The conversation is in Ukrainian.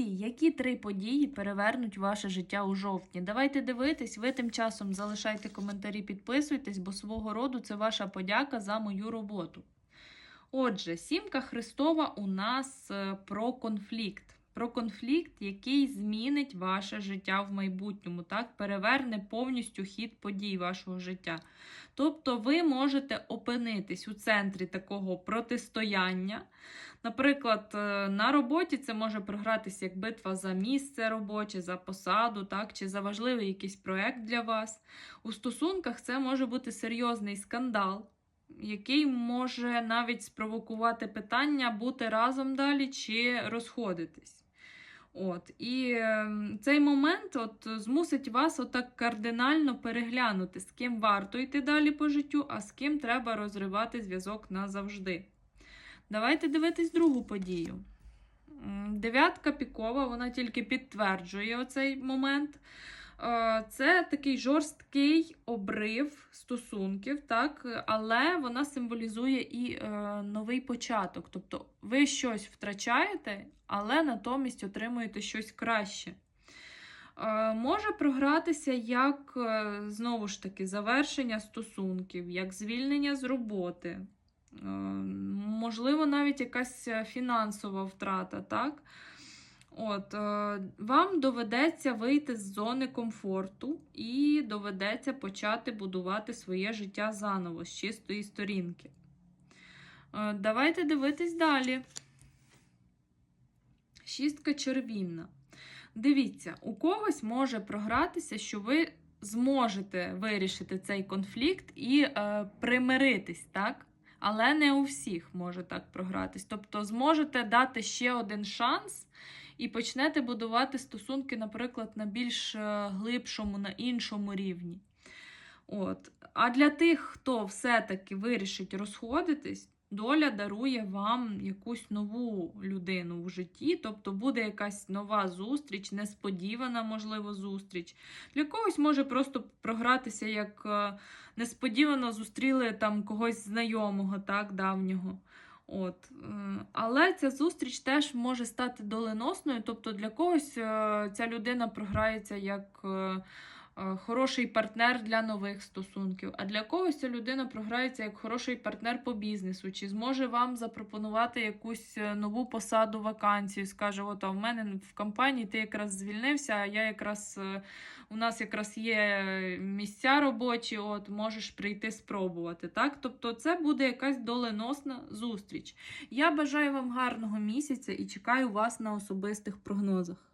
Стрільці, які три події перевернуть ваше життя у жовтні? Давайте дивитись. Ви тим часом залишайте коментарі, підписуйтесь, бо свого роду це ваша подяка за мою роботу. Отже, сімка Христова у нас е, про конфлікт. Про конфлікт, який змінить ваше життя в майбутньому, так, переверне повністю хід подій вашого життя. Тобто ви можете опинитись у центрі такого протистояння. Наприклад, е, на роботі це може програтися як битва за місце робоче, за посаду, так, чи за важливий якийсь проект для вас. У стосунках це може бути серйозний скандал, який може навіть спровокувати питання бути разом далі чи розходитись. От, і е, цей момент от, змусить вас отак кардинально переглянути, з ким варто йти далі по життю, а з ким треба розривати зв'язок назавжди. Давайте дивитись другу подію. Дев'ятка пікова, вона тільки підтверджує оцей момент. Е, Це такий жорсткий обрив стосунків, так? але вона символізує і е, новий початок. Тобто ви щось втрачаєте, але натомість отримуєте щось краще. Е, Може програтися як е, знову ж таки завершення стосунків, як звільнення з роботи. Е, Можливо, навіть якась е, фінансова втрата, так? От, е, вам доведеться вийти з зони комфорту і доведеться почати будувати своє життя заново з чистої сторінки. Е, давайте дивитись далі. Шістка червінна. Дивіться, у когось може програтися, що ви зможете вирішити цей конфлікт і е, примиритись, так? Але не у всіх може так програтись. Тобто, зможете дати ще один шанс і почнете будувати стосунки, наприклад, на більш е, глибшому, на іншому рівні. От. А для тих, хто все-таки вирішить розходитись, доля дарує вам якусь нову людину в житті, тобто буде якась нова зустріч, несподівана, можливо, зустріч. Для когось може просто програтися, як е, несподівано зустріли там когось знайомого, так, давнього. От. е, Але ця зустріч теж може стати доленосною, тобто для когось е, ця людина програється як. Е, Хороший партнер для нових стосунків, а для когось ця людина програється як хороший партнер по бізнесу, чи зможе вам запропонувати якусь е, нову посаду, вакансію. Скаже: от, а в мене в компанії ти якраз звільнився, а я якраз е, у нас якраз є місця робочі, от можеш прийти спробувати. Так? Тобто, це буде якась доленосна зустріч. Я бажаю вам гарного місяця і чекаю вас на особистих прогнозах.